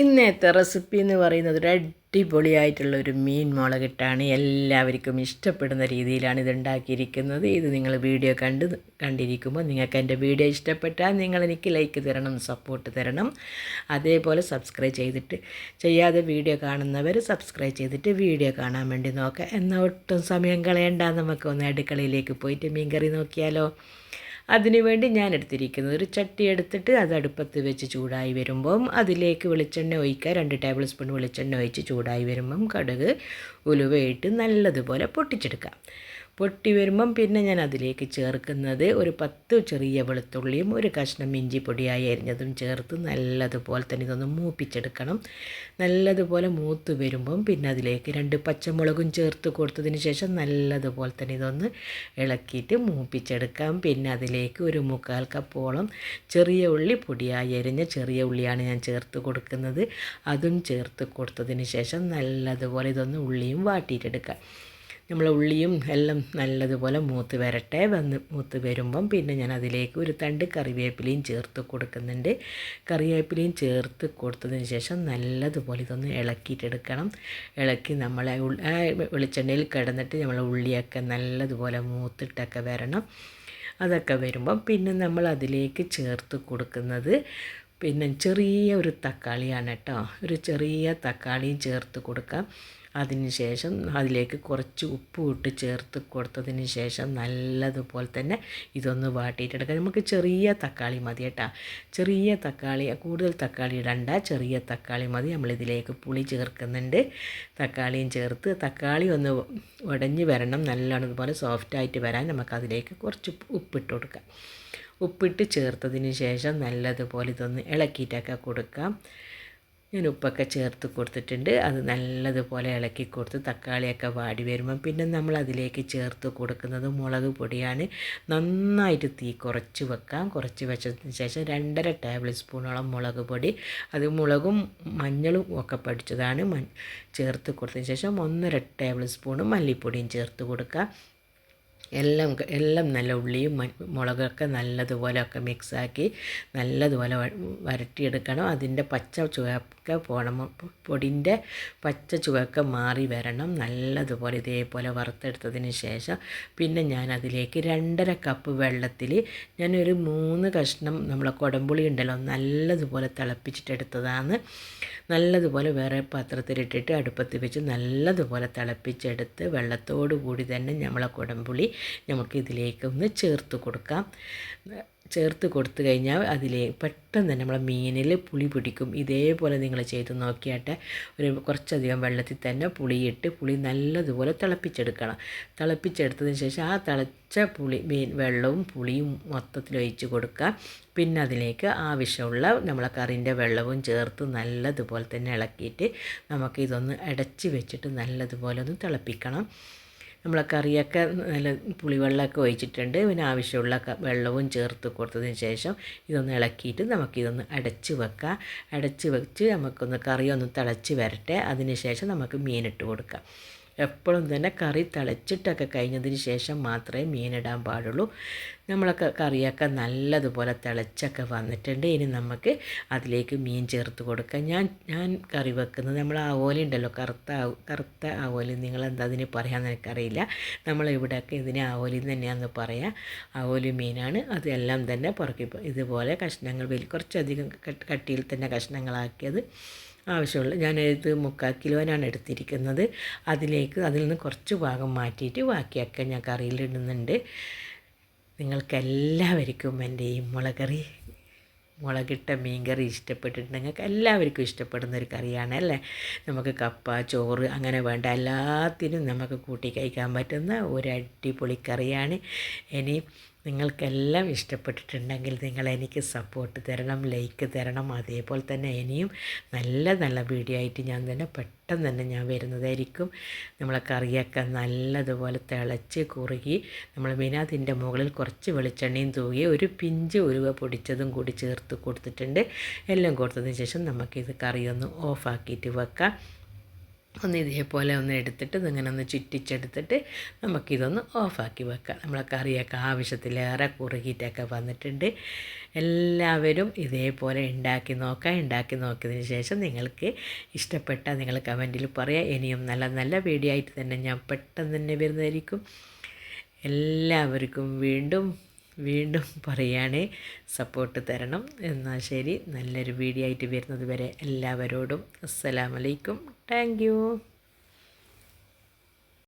ഇന്നത്തെ റെസിപ്പി എന്ന് പറയുന്നത് ഒരു അടിപൊളിയായിട്ടുള്ള ഒരു മീൻ മുളകിട്ടാണ്. എല്ലാവർക്കും ഇഷ്ടപ്പെടുന്ന രീതിയിലാണ് ഇത് ഉണ്ടാക്കിയിരിക്കുന്നത്. ഇത് നിങ്ങൾ വീഡിയോ കണ്ട് കണ്ടിരിക്കുമ്പോൾ നിങ്ങൾക്ക് എന്റെ വീഡിയോ ഇഷ്ടപ്പെട്ടാൽ നിങ്ങൾ എനിക്ക് ലൈക്ക് തരണം സപ്പോർട്ട് തരണം. അതേപോലെ സബ്സ്ക്രൈബ് ചെയ്തിട്ട് ചെയ്യാതെ വീഡിയോ കാണുന്നവർ സബ്സ്ക്രൈബ് ചെയ്തിട്ട് വീഡിയോ കാണാൻ വേണ്ടി നോക്കുക. എന്നാൽ ഒട്ടും സമയം കളയണ്ട. നമുക്ക് ഒന്ന് അടുക്കളയിലേക്ക് പോയിട്ട് മീൻ കറി നോക്കിയാലോ. അതിനുവേണ്ടി ഞാൻ എടുത്തിരിക്കുന്നത് ഒരു ചട്ടി എടുത്തിട്ട് അത് അടുപ്പത്ത് വെച്ച് ചൂടായി വരുമ്പം അതിലേക്ക് വെളിച്ചെണ്ണ ഒഴിക്കുക. രണ്ട് ടേബിൾ സ്പൂൺ വെളിച്ചെണ്ണ ഒഴിച്ച് ചൂടായി വരുമ്പം കടുക് ഉലുവയിട്ട് നല്ലതുപോലെ പൊട്ടിച്ചെടുക്കാം പൊട്ടി വരുമ്പം പിന്നെ ഞാൻ അതിലേക്ക് ചേർക്കുന്നത് ഒരു പത്ത് ചെറിയ വെളുത്തുള്ളിയും ഒരു കഷ്ണം ഇഞ്ചി പൊടിയായി അരിഞ്ഞതും ചേർത്ത് നല്ലതുപോലെ തന്നെ ഇതൊന്ന് മൂപ്പിച്ചെടുക്കണം. നല്ലതുപോലെ മൂത്ത് വരുമ്പം പിന്നെ അതിലേക്ക് രണ്ട് പച്ചമുളകും ചേർത്ത് കൊടുത്തതിന് ശേഷം നല്ലതുപോലെ തന്നെ ഇതൊന്ന് ഇളക്കിയിട്ട് മൂപ്പിച്ചെടുക്കാം. പിന്നെ അതിലേക്ക് ഒരു മുക്കാൽ കപ്പോളം ചെറിയ ഉള്ളി പൊടിയായി അരിഞ്ഞ ചെറിയ ഉള്ളിയാണ് ഞാൻ ചേർത്ത് കൊടുക്കുന്നത്. അതും ചേർത്ത് കൊടുത്തതിന് ശേഷം നല്ലതുപോലെ ഇതൊന്ന് ഉള്ളിയും വാട്ടിയിട്ടെടുക്കാം. നമ്മൾ ഉള്ളിയും എല്ലാം നല്ലതുപോലെ മൂത്ത് വരട്ടെ. വന്ന് മൂത്ത് വരുമ്പം പിന്നെ ഞാൻ അതിലേക്ക് ഒരു തണ്ട് കറിവേപ്പിലയും ചേർത്ത് കൊടുക്കുന്നുണ്ട്. കറിവേപ്പിലയും ചേർത്ത് കൊടുത്തതിന് ശേഷം നല്ലതുപോലെ ഇതൊന്ന് ഇളക്കിയിട്ടെടുക്കണം. ഇളക്കി നമ്മൾ വെളിച്ചെണ്ണയിൽ കിടന്നിട്ട് നമ്മൾ ഉള്ളിയൊക്കെ നല്ലതുപോലെ മൂത്തിട്ടൊക്കെ വരണം. അതൊക്കെ വരുമ്പം പിന്നെ നമ്മൾ അതിലേക്ക് ചേർത്ത് കൊടുക്കുന്നത് പിന്നെ ചെറിയ ഒരു തക്കാളിയാണ് കേട്ടോ. ഒരു ചെറിയ തക്കാളിയും ചേർത്ത് കൊടുക്കാം. അതിന് ശേഷം അതിലേക്ക് കുറച്ച് ഉപ്പ് ഇട്ട് ചേർത്ത് കൊടുത്തതിന് ശേഷം നല്ലതുപോലെ തന്നെ ഇതൊന്ന് വാട്ടിയിട്ടെടുക്കാം. നമുക്ക് ചെറിയ തക്കാളി മതി കേട്ടോ. ചെറിയ തക്കാളി കൂടുതൽ തക്കാളി ഇടണ്ട. ചെറിയ തക്കാളി മതി. നമ്മളിതിലേക്ക് പുളി ചേർക്കുന്നുണ്ട്. തക്കാളിയും ചേർത്ത് തക്കാളി ഒന്ന് ഉടഞ്ഞ് വരണം. നല്ലോണം ഇതുപോലെ സോഫ്റ്റായിട്ട് വരാൻ നമുക്കതിലേക്ക് കുറച്ച് ഉപ്പിട്ട് കൊടുക്കാം. ഉപ്പിട്ട് ചേർത്തതിന് ശേഷം നല്ലതുപോലെ ഇതൊന്ന് ഇളക്കിയിട്ടൊക്കെ കൊടുക്കാം. ഞാൻ ഉപ്പൊക്കെ ചേർത്ത് കൊടുത്തിട്ടുണ്ട്. അത് നല്ലതുപോലെ ഇളക്കി കൊടുത്ത് തക്കാളിയൊക്കെ വാടി വരുമ്പം പിന്നെ നമ്മൾ അതിലേക്ക് ചേർത്ത് കൊടുക്കുന്നത് മുളക് പൊടിയാണ്. നന്നായിട്ട് തീ കുറച്ച് വെക്കാം. കുറച്ച് വെച്ചതിന് ശേഷം രണ്ടര ടേബിൾ സ്പൂണോളം മുളക് പൊടി. അത് മുളകും മഞ്ഞളും ഒക്കെ പഠിച്ചതാണ് ചേർത്ത് കൊടുത്തതിന് ശേഷം ഒന്നര ടേബിൾ സ്പൂണും മല്ലിപ്പൊടിയും ചേർത്ത് കൊടുക്കുക എല്ലാം എല്ലാം നല്ല ഉള്ളിയും മുളകൊക്കെ നല്ലതുപോലെ ഒക്കെ മിക്സാക്കി നല്ലതുപോലെ വരട്ടിയെടുക്കണം. അതിന്റെ പച്ച ചുവക്കെ പോണം. പൊടിന്റെ പച്ച ചുവക്കെ മാറി വരണം. നല്ലതുപോലെ ഇതേപോലെ വറുത്തെടുത്തതിന് ശേഷം പിന്നെ ഞാൻ അതിലേക്ക് രണ്ടര കപ്പ് വെള്ളത്തിൽ ഞാനൊരു മൂന്ന് കഷ്ണം നമ്മളെ കുടംപുളി ഉണ്ടല്ലോ നല്ലതുപോലെ തിളപ്പിച്ചിട്ടെടുത്തതാണ്. നല്ലതുപോലെ വേറെ പാത്രത്തിലിട്ടിട്ട് അടുപ്പത്ത് വെച്ച് നല്ലതുപോലെ തിളപ്പിച്ചെടുത്ത് വെള്ളത്തോടു കൂടി തന്നെ നമ്മളെ കുടംപുളി നമുക്ക് ഇതിലേക്കൊന്ന് ചേർത്ത് കൊടുക്കാം. ചേർത്ത് കൊടുത്തു കഴിഞ്ഞാൽ അതിലേ പെട്ടെന്ന് തന്നെ നമ്മളെ മീനിൽ പുളി പിടിക്കും. ഇതേപോലെ നിങ്ങൾ ചെയ്ത് നോക്കിയാട്ടെ ഒരു കുറച്ചധികം വെള്ളത്തിൽ തന്നെ പുളിയിട്ട് പുളി നല്ലതുപോലെ തിളപ്പിച്ചെടുക്കണം. തിളപ്പിച്ചെടുത്തതിന് ശേഷം ആ തിളച്ച പുളി മീൻ വെള്ളവും പുളിയും മൊത്തത്തിൽ ഒഴിച്ച് കൊടുക്കുക. പിന്നെ അതിലേക്ക് ആവശ്യമുള്ള നമ്മളെ കറിന്റെ വെള്ളവും ചേർത്ത് നല്ലതുപോലെ തന്നെ ഇളക്കിയിട്ട് നമുക്കിതൊന്ന് അടച്ച് വെച്ചിട്ട് നല്ലതുപോലെ ഒന്ന് തിളപ്പിക്കണം. നമ്മളെ കറിയൊക്കെ നല്ല പുളിവെള്ളമൊക്കെ ഒഴിച്ചിട്ടുണ്ട്. പിന്നെ ആവശ്യമുള്ള വെള്ളവും ചേർത്ത് കൊടുത്തതിന് ശേഷം ഇതൊന്ന് ഇളക്കിയിട്ട് നമുക്കിതൊന്ന് അടച്ച് വെക്കാം. അടച്ച് വെച്ച് നമുക്കൊന്ന് കറിയൊന്ന് തിളച്ച് വരട്ടെ. അതിന് ശേഷം നമുക്ക് മീനിട്ട് കൊടുക്കാം. എപ്പോഴും തന്നെ കറി തിളച്ചിട്ടൊക്കെ കഴിഞ്ഞതിന് ശേഷം മാത്രമേ മീനിടാൻ പാടുള്ളൂ. നമ്മളൊക്കെ കറിയൊക്കെ നല്ലതുപോലെ തിളച്ചൊക്കെ വന്നിട്ടുണ്ട്. ഇനി നമുക്ക് അതിലേക്ക് മീൻ ചേർത്ത് കൊടുക്കാം. ഞാൻ ഞാൻ കറി വെക്കുന്നത് നമ്മൾ ആവോലി ഉണ്ടല്ലോ കറുത്ത കറുത്ത ആവോലി നിങ്ങളെന്താ അതിന് പറയാമെന്ന് എനിക്കറിയില്ല. നമ്മളിവിടെയൊക്കെ ഇതിനെ ആവോലി തന്നെയാണെന്ന് പറയാം. ആവോലി മീനാണ്. അതെല്ലാം തന്നെ പുറക്കി ഇതുപോലെ കഷ്ണങ്ങൾ വലിയ കുറച്ചധികം കട്ടിയിൽ തന്നെ കഷ്ണങ്ങളാക്കിയത്. ആവശ്യമുള്ള ഞാൻ ഇത് മുക്കാൽ കിലോനാണ് എടുത്തിരിക്കുന്നത്. അതിലേക്ക് അതിൽ നിന്ന് കുറച്ച് ഭാഗം മാറ്റിയിട്ട് ബാക്കിയൊക്കെ ഞാൻ കറിയിലിടുന്നുണ്ട് നിങ്ങൾക്കെല്ലാവർക്കും എന്റെ ഈ മുളകറി മുളകിട്ട മീൻകറി ഇഷ്ടപ്പെട്ടിട്ടുണ്ടെങ്കിൽ എല്ലാവർക്കും ഇഷ്ടപ്പെടുന്ന ഒരു കറിയാണ് അല്ലേ? നമുക്ക് കപ്പ ചോറ് അങ്ങനെ വേണ്ട എല്ലാത്തിനും നമുക്ക് കൂട്ടി കഴിക്കാൻ പറ്റുന്ന ഒരു അടിപൊളി കറിയാണ്. ഇനി നിങ്ങൾക്കെല്ലാം ഇഷ്ടപ്പെട്ടിട്ടുണ്ടെങ്കിൽ നിങ്ങൾ എനിക്ക് സപ്പോർട്ട് തരണം ലൈക്ക് തരണം. അതേപോലെ തന്നെ ഇനിയും നല്ല നല്ല വീഡിയോ ആയിട്ട് ഞാൻ തന്നെ പെട്ടെന്ന് തന്നെ ഞാൻ വരുന്നതായിരിക്കും. നമ്മളെ കറിയൊക്കെ നല്ലതുപോലെ തിളച്ച് കുറുകി നമ്മൾ മീനാതിന്റെ മുകളിൽ കുറച്ച് വെളിച്ചെണ്ണയും തൂകി ഒരു പിഞ്ച് ഉരുവ പൊടിച്ചതും കൂടി ചേർത്ത് കൊടുത്തിട്ടുണ്ട്. എല്ലാം കൊടുത്തതിന് ശേഷം നമുക്കിത് കറിയൊന്ന് ഓഫാക്കിയിട്ട് വെക്കാം. ഒന്ന് ഇതേപോലെ ഒന്ന് എടുത്തിട്ട് ഇതിങ്ങനെ ഒന്ന് ചുറ്റിച്ചെടുത്തിട്ട് നമുക്കിതൊന്ന് ഓഫാക്കി വെക്കാം. നമ്മളെ കറിയൊക്കെ ആവശ്യത്തിലേറെ കുറുകിയിട്ടൊക്കെ വന്നിട്ടുണ്ട്. എല്ലാവരും ഇതേപോലെ ഉണ്ടാക്കി നോക്കാം. ഉണ്ടാക്കി നോക്കിയതിന് ശേഷം നിങ്ങൾക്ക് ഇഷ്ടപ്പെട്ട നിങ്ങൾ കമന്റിൽ പറയാം. ഇനിയും നല്ല നല്ല വീഡിയോ ആയിട്ട് തന്നെ ഞാൻ പെട്ടെന്ന് തന്നെ വരുന്നതായിരിക്കും. എല്ലാവർക്കും വീണ്ടും വീണ്ടും പറയുകയാണേ സപ്പോർട്ട് തരണം. എന്നാൽ ശരി നല്ലൊരു വീഡിയോ ആയിട്ട് വരുന്നത് വരെ എല്ലാവരോടും അസ്സലാമലൈക്കും താങ്ക്